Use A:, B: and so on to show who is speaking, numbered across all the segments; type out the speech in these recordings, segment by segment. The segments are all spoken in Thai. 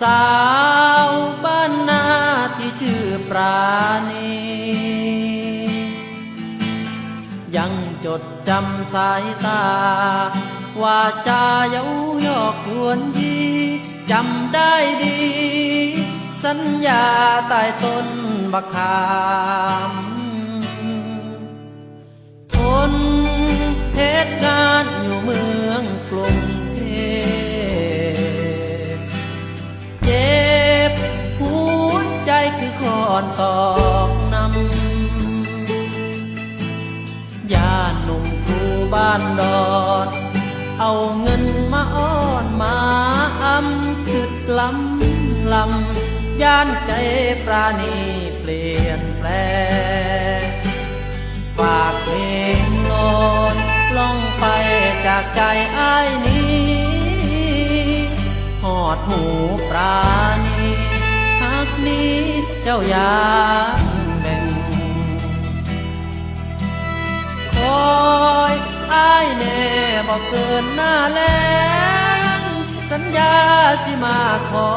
A: สาวบ้านนาที่ชื่อปราณี ยังจดจำสายตา ว่าจาเย้ายอกทวนยีจำได้ดี สัญญาใต้ต้นบักขามทนเหตุการณ์ อนตอกนำยาหนุ่มครูบ้านดอนเอาเงินมาอ้อนมาอำคืดลำลำย่านใจปราณีเปลี่ยนแปลงฝากเพลงลอยล่องไปจากใจอ้ายนี้หอดหูปราณี นี้เจ้าอยากแบ่งคอยอ้ายแน่บอกเกินหน้าแลงสัญญาสิมาขอ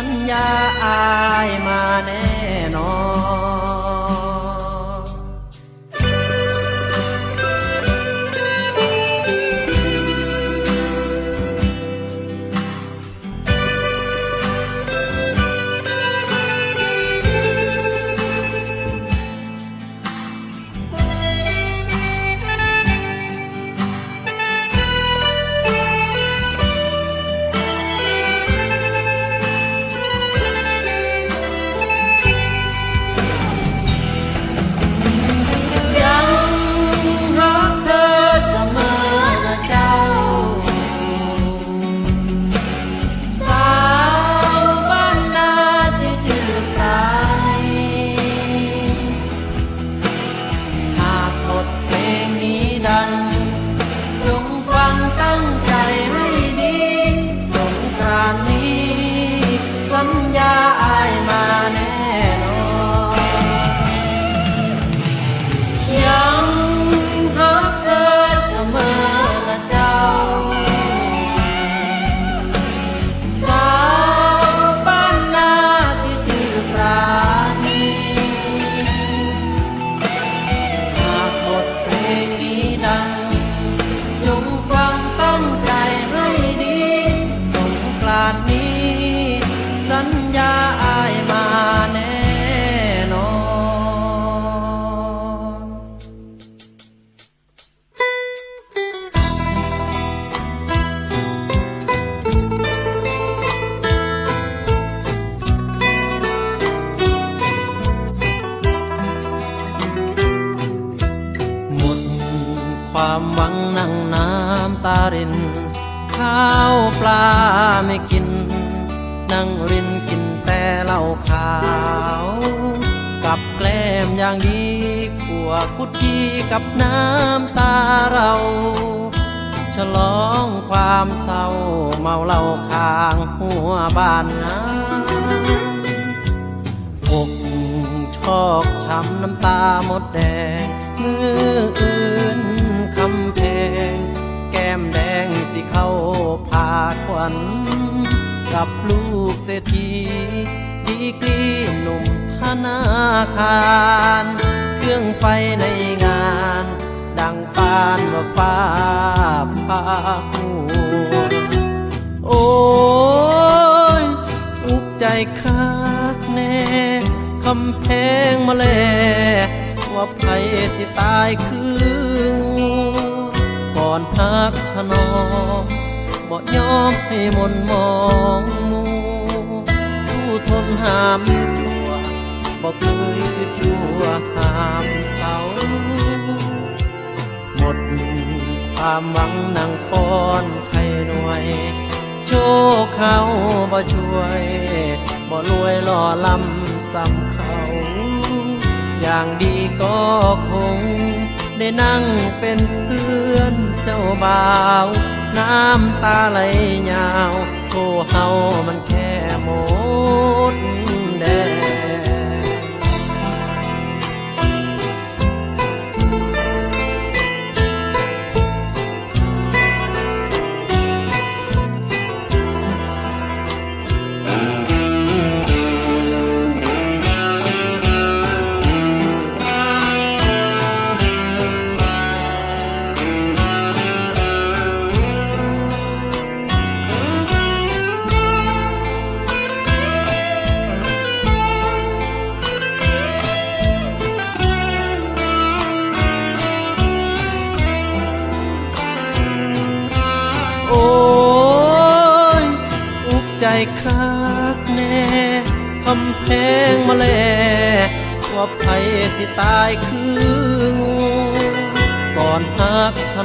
A: สัญญาอายมาแน่ ไม่กิน นั่งรินกินแต่เหล้าขาว กับแกล้มอย่างดีขัวกุดจีกับน้ำตาเรา ฉลองความเศร้าเมาเหล้าข้างหัวบ้านงามอกชอกช้ำน้ำตาหมดแดงมืออื่นคำเพลงแก้มแดงสิเข้าพาควัน กับลูกเศรษฐีดีกรีหนุ่มธนาคาร เครื่องไฟในงาน ดังปานว่าฟ้าพาหัวโอ้ยอุกใจคักแน่คำแพงมาแลว่าไผสิตายคือก่อนพักขนอง บ่ยอมให้มนมองมูสู้ทนหามจัวบ่เคยคือจัววหามเสาหมดความหวังนางป้อนไข่หน่วย โชคเขาบ่ช่วยบ่รวยหล่อลำซ้ำเขา อย่างดีก็คง ได้นั่งเป็นเพื่อนเจ้าบ่าว น้ำตาไหลยาวโทเฮามันแค่หมดแดง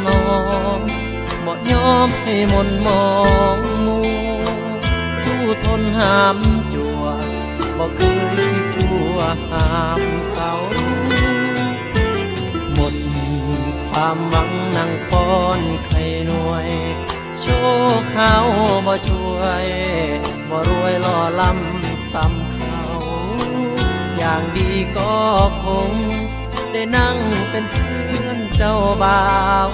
A: นอมบ่ยอมให้มนมองมูสู้ทนหามจัวบ่เคยชั่วหามเสาหมดความหวังนั่งป้อนไข่หน่วย โชคเขาบ่ช่วยบ่รวยล่อลำซ้ำเขาอย่างดีก็คง ได้นั่งเป็นเพื่อน เจ้าบ่าว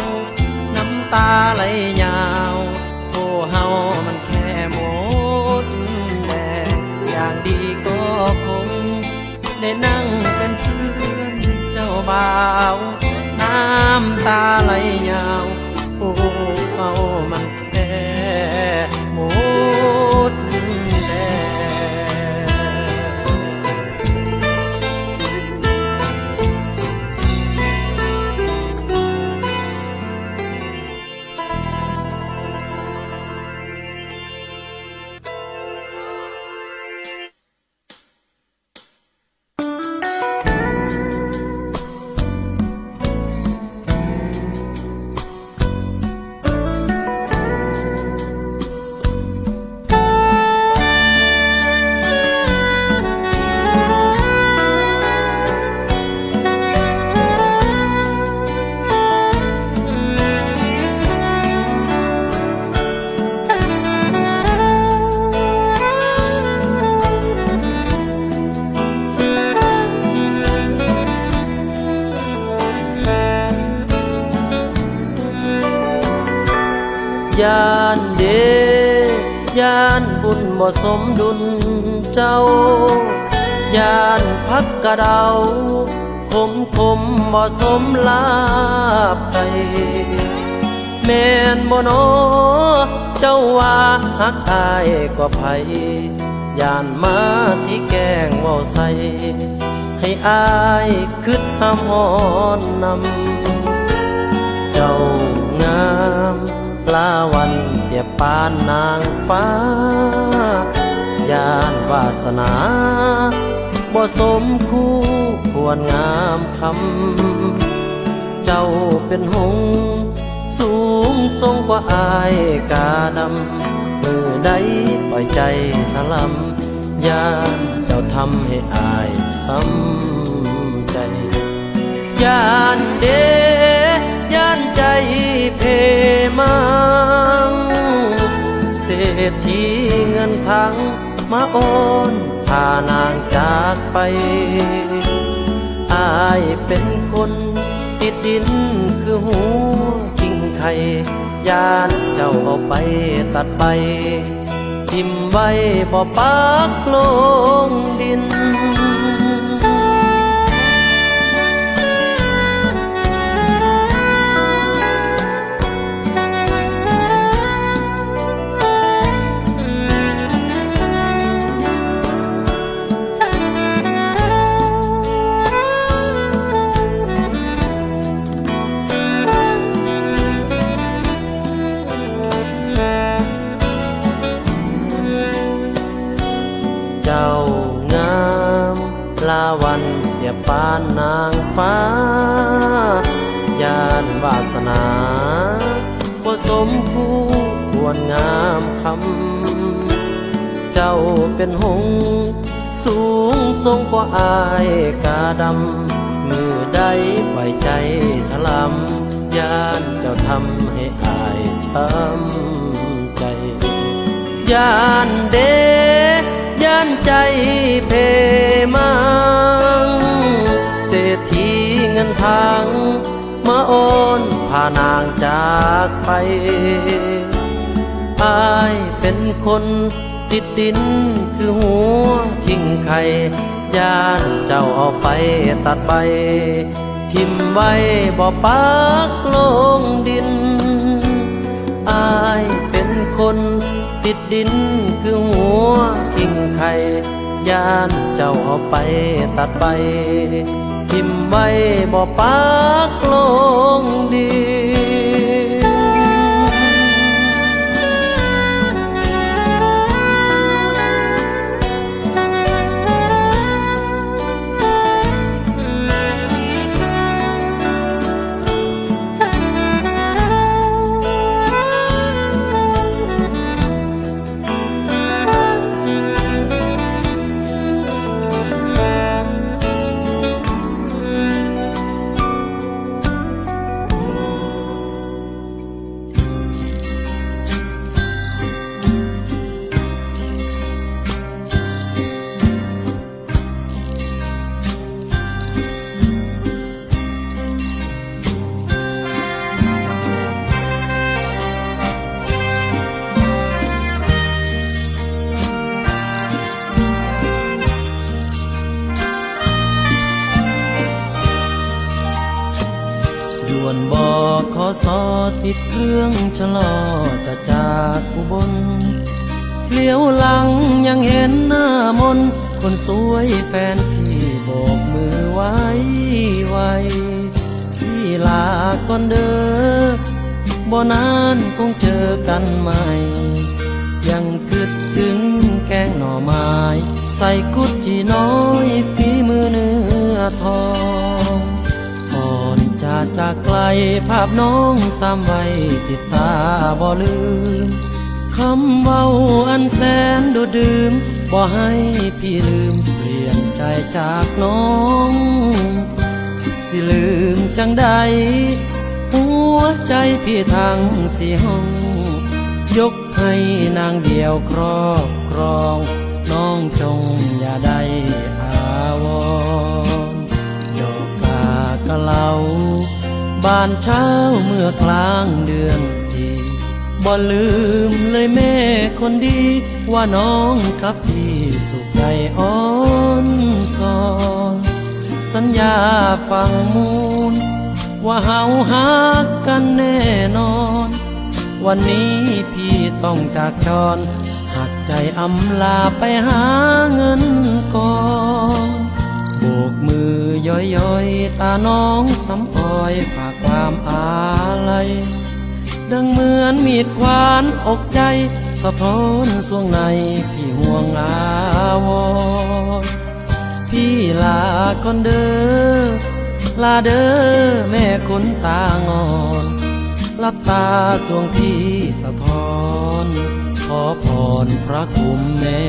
A: น้ำตาไหลยาวโอ้เฮามันแค่หมดแดงอย่างดีก็คง ได้นั่งเป็นเพื่อนเจ้าบ่าว น้ำตาไหลยาวโอ้เฮา สมดุลเจ้ายานพักกระเดาคมคมบ่สมลาบไปแม่นบ่นอเจ้าว่าหักอายกว่าไผยานมาที่แกงเว้าใส่ให้อายคิดหามหอนนำเจ้างามลาวันเปียบปานนางฟ้า ยานวาสนาบ่สมคู่ควรงามคำ เจ้าเป็นหงส์สูงทรงกว่าอายกาดำมือใดปล่อยใจทะลำยานเจ้าทำให้อายช้ำใจยานเดยานใจเพมังเศรษฐีเงินทัง มาโอนพานางจากไป อายเป็นคนติดดินคือหัวกิ่งไข่ยานเจ้าเอาไปตัดไป ทิมไว้บ่ปักลงดิน เป็นหง สูงทรงกว่าอายกาดำ มือใดปล่อยใจถลำยานเจ้าทำให้อายช้ำใจ ยานเดยานใจเพมัง เศรษฐีเงินทางมาโอนพานางจากไปอายเป็นคน ติดดินคือหัวทิ้งไข่ย่านเจ้าเอาไปตัดใบพิมพ์ไว้บ่ปักลงดิน อายเป็นคนติดดินคือหัวทิ้งไข่ย่านเจ้าเอาไปตัดใบพิมพ์ไว้บ่ปักลงดิน เครื่องชะลอจะจากอุบลเลี้ยวหลังยังเห็นหน้ามน คนสวยแฟนพี่โบกมือไว้ไว้พี่ลาก่อนเด้อบ่นานคงเจอกันใหม่ ยังคิดถึงแกงหน่อไม้ ใส่กุดจีน้อยฝีมือเนื้อทอง จะจากไกลภาพน้องซ้ำไว้ติดตาบ่ลืม คำเว้าอันแสนดูดื่มบ่ให้พี่ลืมเปลี่ยนใจจากน้อง สิลืมจังใด หัวใจพี่ทั้งสี่ห้อง ยกให้นางเดียวครอบครอง น้องจงอย่าได้ กะเหลาบ้านเช้าเมื่อกลางเดือนสี่บ่ลืมเลยแม่คนดี ว่าน้องกับพี่สุขใจอ่อนสอน สัญญาฟังมูล ว่าเฮาฮักกันแน่นอน วันนี้พี่ต้องจากจรหักใจอำลาไปหาเงินก่อน โบกมือย่อยๆ ตาน้องสำออยฝากความอาลัยดังเหมือนมีดควานอกใจ สะท้อนสวงในพี่ห่วงอาวรพี่ลาก่อนเด้อลาเด้อแม่คนตางอนลับตาสวงพี่สะท้อน ขอพรพระคุ้มแม่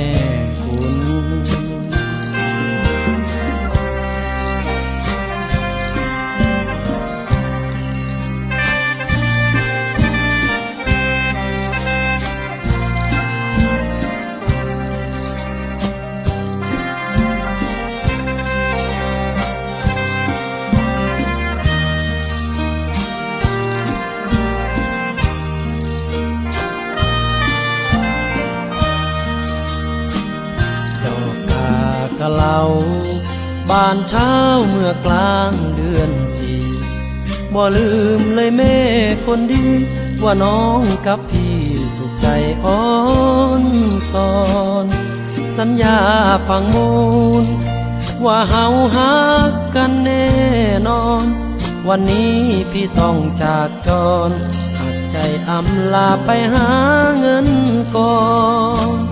A: อกลางเดือนสี่บ่ลืมเลยแม่คนดี ว่าน้องกับพี่สุขใจอ่อนสอน สัญญาฟังมูล ว่าเฮาฮักกันแน่นอน วันนี้พี่ต้องจากจรหักใจอำลาไปหาเงินก่อน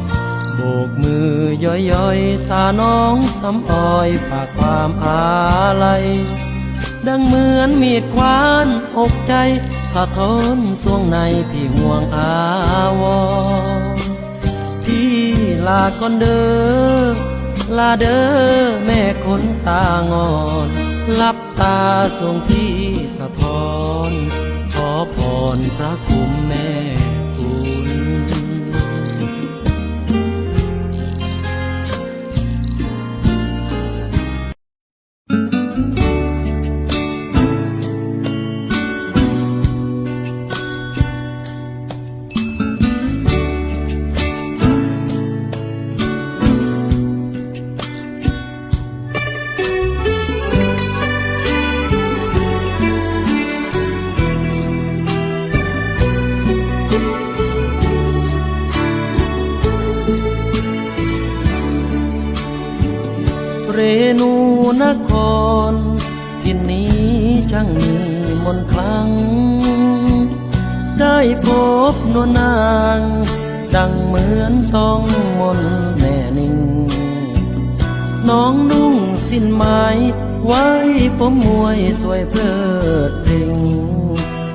A: กมือย่อยๆตาน้องสำอ้อยฝากความอาลัยดังเหมือนมีดควานอกใจ สะท้อนสวงในพี่ห่วงอาวรพี่ลาก่อนเด้อลาเด้อแม่คนตางอนลับตาทรงพี่สะท้อน ขอพรพระคุ้มแม่ เรนูนครทินนี้ช่างมีมนคลัง ได้พบนวลนาง ดังเหมือนต้องมนแม่นิ่ง น้องนุ่งสิ้นไม้ไว้ผมมวยสวยเพลิดเพลง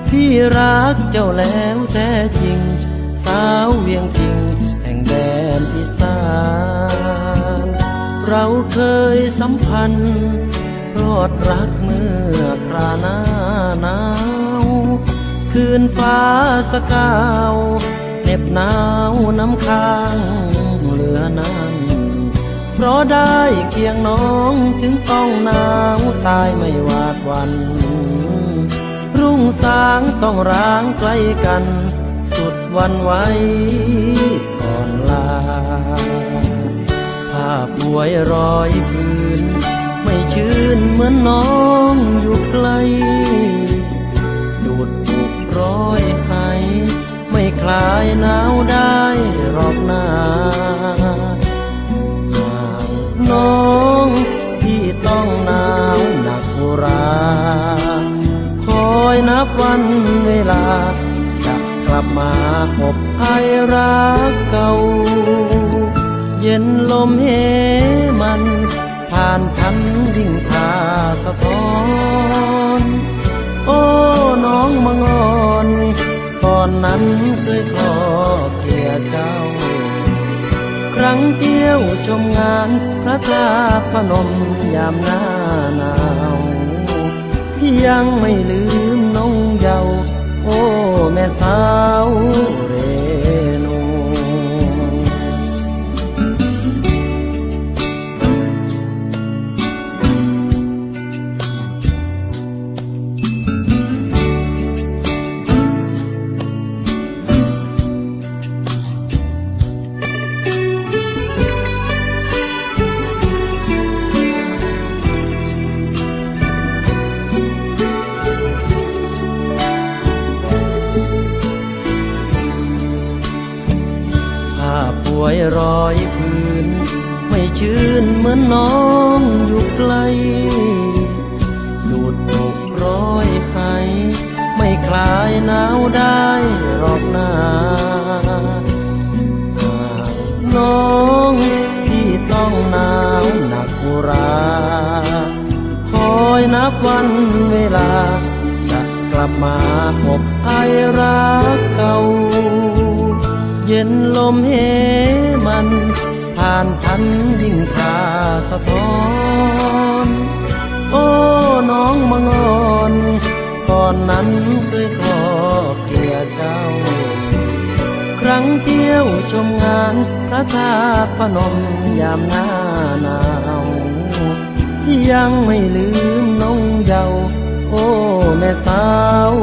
A: พี่รักเจ้าแล้วแท้จริง สาวเวียงพิงแห่งแดนอีสาน เราเคยสัมพันธ์รอดรักเมื่อคราหน้าหนาว คืนฟ้าสกาวเหน็บหนาวน้ำค้างเหลือนั้น เพราะได้เคียงน้องถึงต้องหนาวตายไม่วาดวัน รุ่งสางต้องร้างใกล้กัน สุดวันไหวก่อนลา ภาพหวยรอยพื้น ไม่ชื่นเหมือนน้องอยู่ไกลดูดถูกร้อยไห้ไม่คลายหนาวได้หรอกนาหากน้องที่ต้องหนาวหนักโบราณคอยนับวันเวลา จะกลับมาอบไอรักเก่า เย็นลมเหมัน ผ่านพันดิ่งทาสะท้อน โอ้น้องมังอนก่อนนั้นเคยขอเกียเจ้า ครั้งเที่ยวชมงานพระธาตุพนมยามหน้าหนาวยังไม่ลืมน้องเยาว์โอ้แม่สาว ป่วยรอยพื้น ไม่ชื่นเหมือนน้องอยู่ไกลดูดตกร้อยไห้ไม่คลายหนาวได้หรอกนาหากน้องที่ต้องหนาวหนักอุราคอยนับวันเวลา จะกลับมาอบไอรักเก่า ย็นลมเหมัน ผ่านพันยิ่งทาสะท้อน โอ้น้องมังอ่อนก่อนนั้นเคยขอเกลียเจ้า ครั้งเที่ยวชมงานพระธาตุพนมยามหน้าหนาวยังไม่ลืมน้องเยาว์โอ้แม่สาว